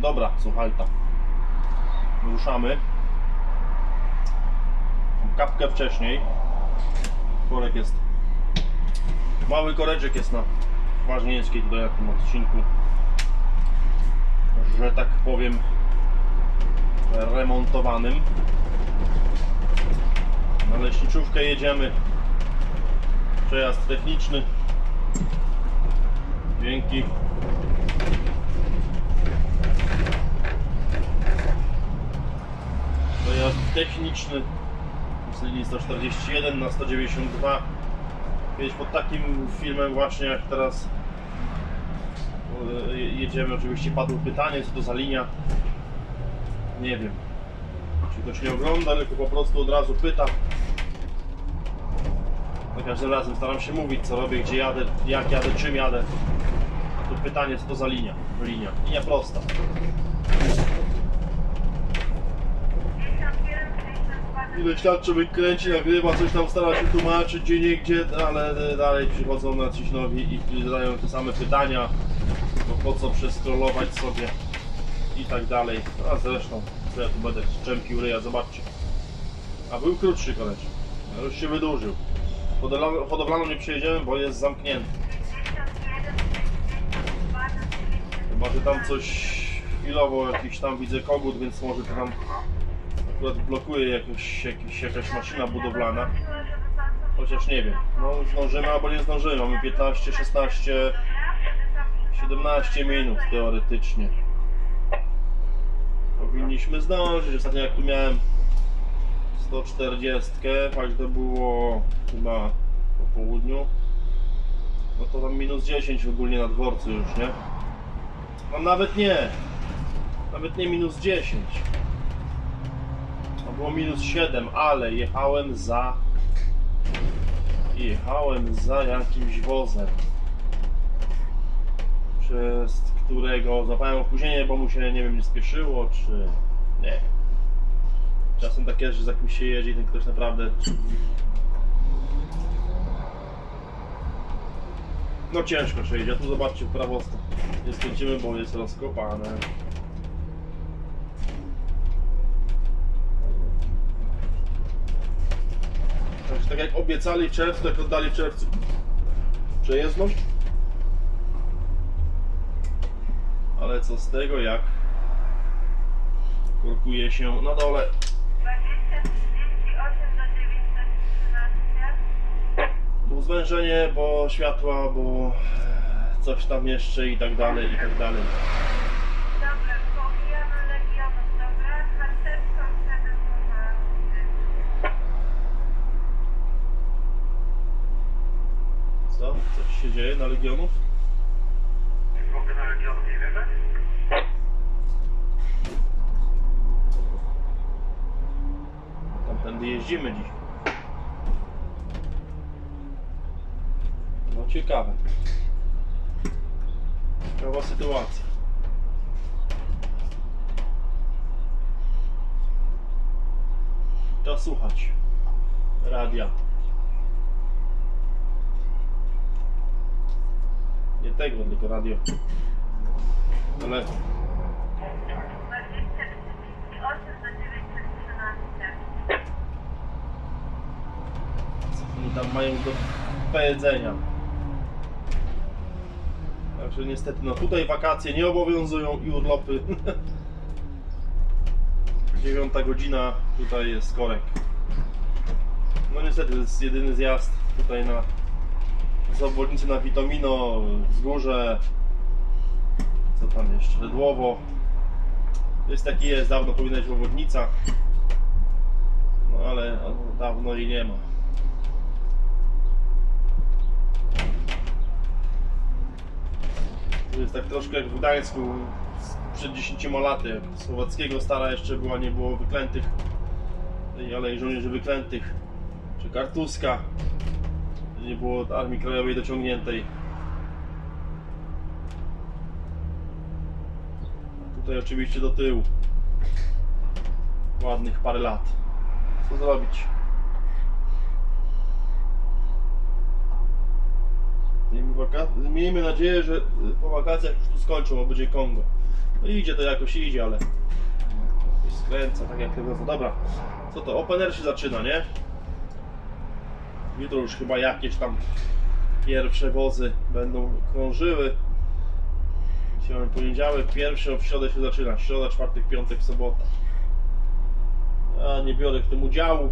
Dobra, słuchaj tam. Ruszamy. Kapkę wcześniej. Korek jest. Mały koreczek jest na Ważniewskiej tutaj tym odcinku. Że tak powiem remontowanym. Na leśniczówkę jedziemy. Przejazd techniczny. Dzięki. Przejazd techniczny z linii 141 na 192. Kiedyś pod takim filmem właśnie jak teraz e, jedziemy. Oczywiście padło pytanie, co to za linia. Nie wiem. Czy ktoś nie ogląda, tylko po prostu od razu pyta. Za każdym razem staram się mówić, co robię, gdzie jadę, jak jadę, czym jadę. Tu pytanie, co to za linia? Linia. Linia prosta. Ile ślad człowiek kręci, nagrywa, coś tam stara się tłumaczyć gdzie niegdzie, ale dalej przychodzą na coś nowi i zadają te same pytania. No po co przeskrolować sobie i tak dalej. A zresztą, co ja tu będę szczępił ryja, zobaczcie. A był krótszy a już się wydłużył. Hodowlaną nie przejedziemy, bo jest zamknięty. Chyba, że tam coś chwilowo, jakiś tam widzę kogut, więc może to tam akurat blokuje jakoś, jakaś maszyna budowlana. Chociaż nie wiem. No zdążymy albo nie zdążymy. Mamy 15, 16, 17 minut teoretycznie. Powinniśmy zdążyć. Ostatnio jak tu miałem 140, fakt to było chyba po południu. No to tam minus 10 ogólnie na dworcu już, nie? No nawet nie. Nawet nie minus 10. Było minus 7, ale jechałem za. Jechałem za jakimś wozem. Przez którego złapałem opóźnienie, bo mu się nie wiem, nie spieszyło, czy. Nie. Czasem tak jest, że za kimś się jedzie i ten ktoś naprawdę. No ciężko się jedzie, a tu zobaczcie w prawo nie skręcimy, bo jest rozkopane. Jak obiecali w czerwcu, tak oddali w czerwcu przejezdność. Ale co z tego, jak korkuje się na dole. 2038 do 913. Bo zwężenie, bo światła, bo coś tam jeszcze i tak dalej, i tak dalej. Dobra, pomijamy Legionów, dobra? Harcerstwo 7 Co? Coś się dzieje na Legionów? Mogę na Legionów nie wierzę? Tamtędy jeździmy dziś. No ciekawe. Ciekawa sytuacja. Trzeba słuchać radia. Nie tego, tylko radio. Telefon. 2038 do 913. Co oni tam mają do powiedzenia. Także niestety, no tutaj wakacje nie obowiązują i urlopy. Dziewiąta godzina, tutaj jest korek. No niestety, to jest jedyny zjazd tutaj na z obwodnicy na Witomino, Wzgórze, co tam jeszcze, Ledłowo. Jest taki jest, dawno powinna być obwodnica. No ale no, dawno jej nie ma. To jest tak troszkę jak w Gdańsku przed 10 laty, Słowackiego stara jeszcze była, nie było wyklętych, tej Alei Żołnierzy Wyklętych, czy Kartuska, nie było Armii Krajowej dociągniętej. Tutaj oczywiście do tyłu. Ładnych parę lat. Co zrobić? Miejmy, nadzieję, że y, po wakacjach już tu skończą, bo będzie Kongo. No idzie to jakoś idzie, ale skręca, tak jak tego. Dobra, co to? Open Air się zaczyna, nie? Jutro już chyba jakieś tam pierwsze wozy będą krążyły. Dzisiaj mamy poniedziałek, pierwszy, w środę się zaczyna. Środa, czwartek, piątek, sobota. Ja nie biorę w tym udziału.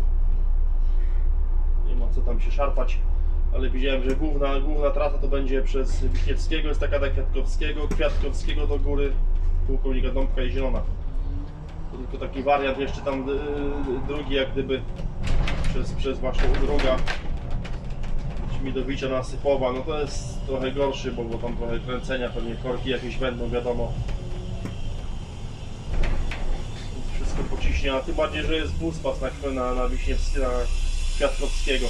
Nie ma co tam się szarpać. Ale widziałem, że główna, główna trasa to będzie przez Wiśniewskiego, jest taka do Kwiatkowskiego, Kwiatkowskiego do góry, pułkownika Dąbka i Zielona. To tylko taki wariant, jeszcze tam y, drugi jak gdyby przez, przez właśnie druga Śmidowicia na Sypowa, no to jest trochę gorszy, bo, bo tam trochę kręcenia, pewnie korki jakieś będą, wiadomo. Wszystko pociśnie, a tym bardziej, że jest bus pas na, na, na Wiśniewskiego, na Kwiatkowskiego.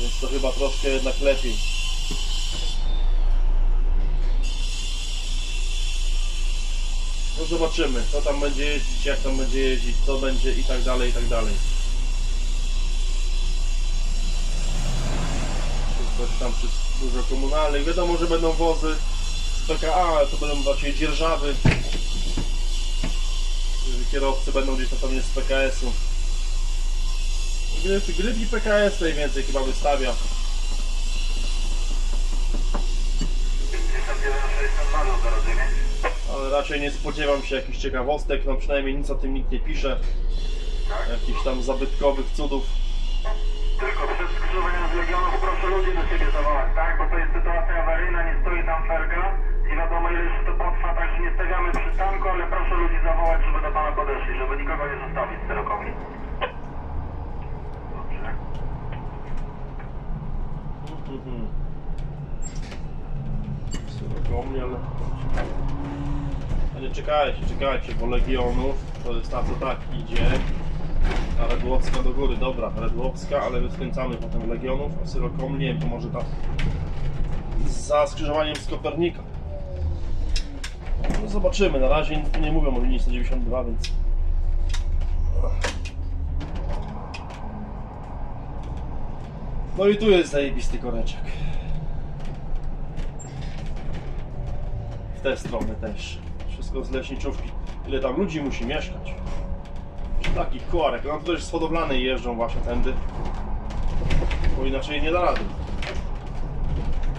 Więc to chyba troszkę jednak lepiej. No zobaczymy, kto tam będzie jeździć, jak tam będzie jeździć, co będzie i tak dalej, i tak dalej. Coś tam przez dużo komunalnych. Wiadomo, że będą wozy z PKA, ale to będą raczej dzierżawy. Kierowcy będą gdzieś na pewnie z PKS-u. Gry, gry i PKS najwięcej chyba wystawia. 5160 Mazur 09. Ale raczej nie spodziewam się jakichś ciekawostek, no przynajmniej nic o tym nikt nie pisze. Jakichś tam zabytkowych cudów. Tylko przed skrzyżowaniem z Legionów proszę ludzi do siebie zawołać, tak? Bo to jest sytuacja awaryjna, nie stoi tam felga. Nie wiadomo ile jeszcze to potrwa, także nie stawiamy przystanku, ale proszę ludzi zawołać, żeby do pana podeszli, żeby nikogo nie zostawić z szerokowni. Dobrze. Ale... Ale czekajcie, czekajcie, bo Legionów to jest ta co tak idzie. A Redłowska do góry, dobra, Redłowska, ale my skręcamy potem Legionów, a Syrokom, nie wiem, to może ta za skrzyżowaniem z Kopernika. No zobaczymy, na razie nie mówią o linii 192, więc... No i tu jest zajebisty koreczek. W tę stronę też. Wszystko z leśniczówki. Ile tam ludzi musi mieszkać? Taki korek. No to też z hodowlanej jeżdżą właśnie tędy. Bo inaczej nie da rady.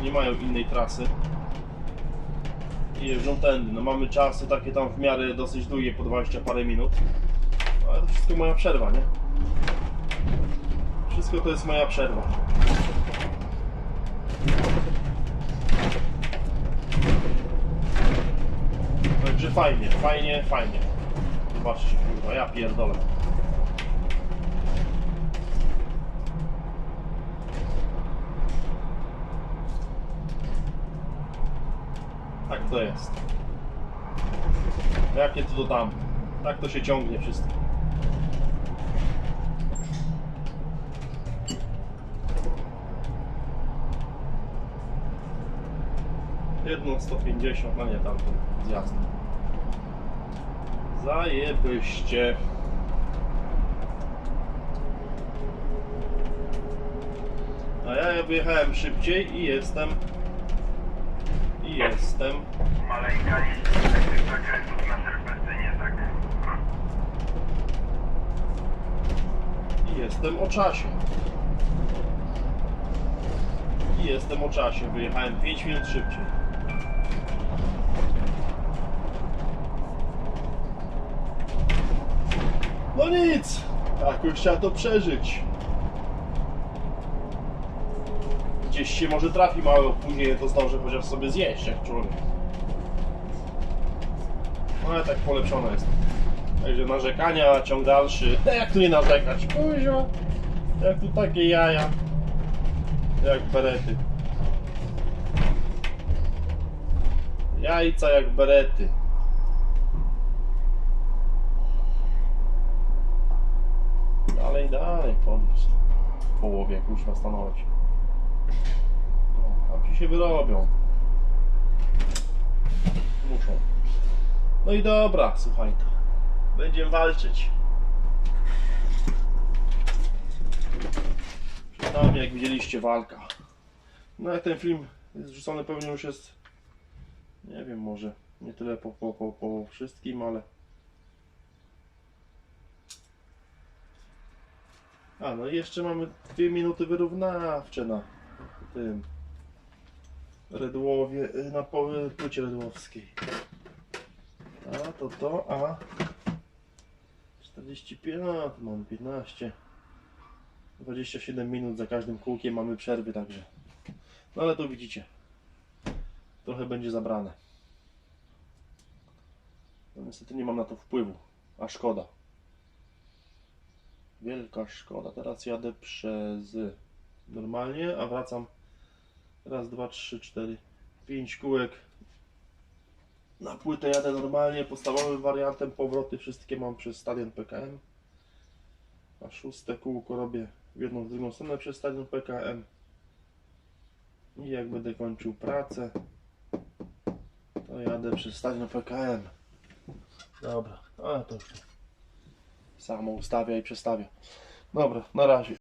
Nie mają innej trasy. I jeżdżą tędy. No mamy czasy takie tam w miarę dosyć długie, po 20 parę minut. No, Ale to wszystko moja przerwa, nie? Wszystko to jest moja przerwa. Także fajnie, fajnie, fajnie. Zobaczcie, kurwa, ja pierdolę. Tak to jest. Jak nie to tam. Tak to się ciągnie wszystko. Jedną 150, no nie tamtą zjazd. Zajebyście. A ja wyjechałem szybciej i jestem. I jestem. Maleńka liść takich zakrętów na serpentynie, tak. I jestem o czasie. I jestem o czasie. Wyjechałem 5 minut szybciej. No nic. Jakoś trzeba to przeżyć. Gdzieś się może trafi mało, później to zdążę chociaż sobie zjeść jak człowiek. No ale tak polepszone jest. Także narzekania, ciąg dalszy. Jak tu nie narzekać? Kuzio. Jak tu takie jaja. Jak berety. Jajca jak berety. Dalej, dalej. W połowie kuźwa stanąłeś. Się wyrobią. Muszą. No i dobra, słuchaj. Będziemy walczyć. Przed nami, jak widzieliście, walka. No jak ten film jest rzucony, pewnie już jest Nie wiem, może nie tyle po, po, po, po wszystkim, ale. A no i jeszcze mamy dwie minuty wyrównawcze na tym Redłowie, y, na po- płycie redłowskiej. A to to, a 45, no to mamy 15. 27 minut za każdym kółkiem mamy przerwy, także. No ale to widzicie. Trochę będzie zabrane. No niestety nie mam na to wpływu, a szkoda. Wielka szkoda. Teraz jadę przez normalnie, a wracam raz, dwa, trzy, cztery, pięć kółek. Na płytę jadę normalnie, podstawowym wariantem, powroty wszystkie mam przez stadion PKM. A szóste kółko robię w jedną, w drugą stronę przez stadion PKM. I jak będę kończył pracę, to jadę przez stadion PKM. Dobra, a to już samo ustawia i przestawia. Dobra, na razie.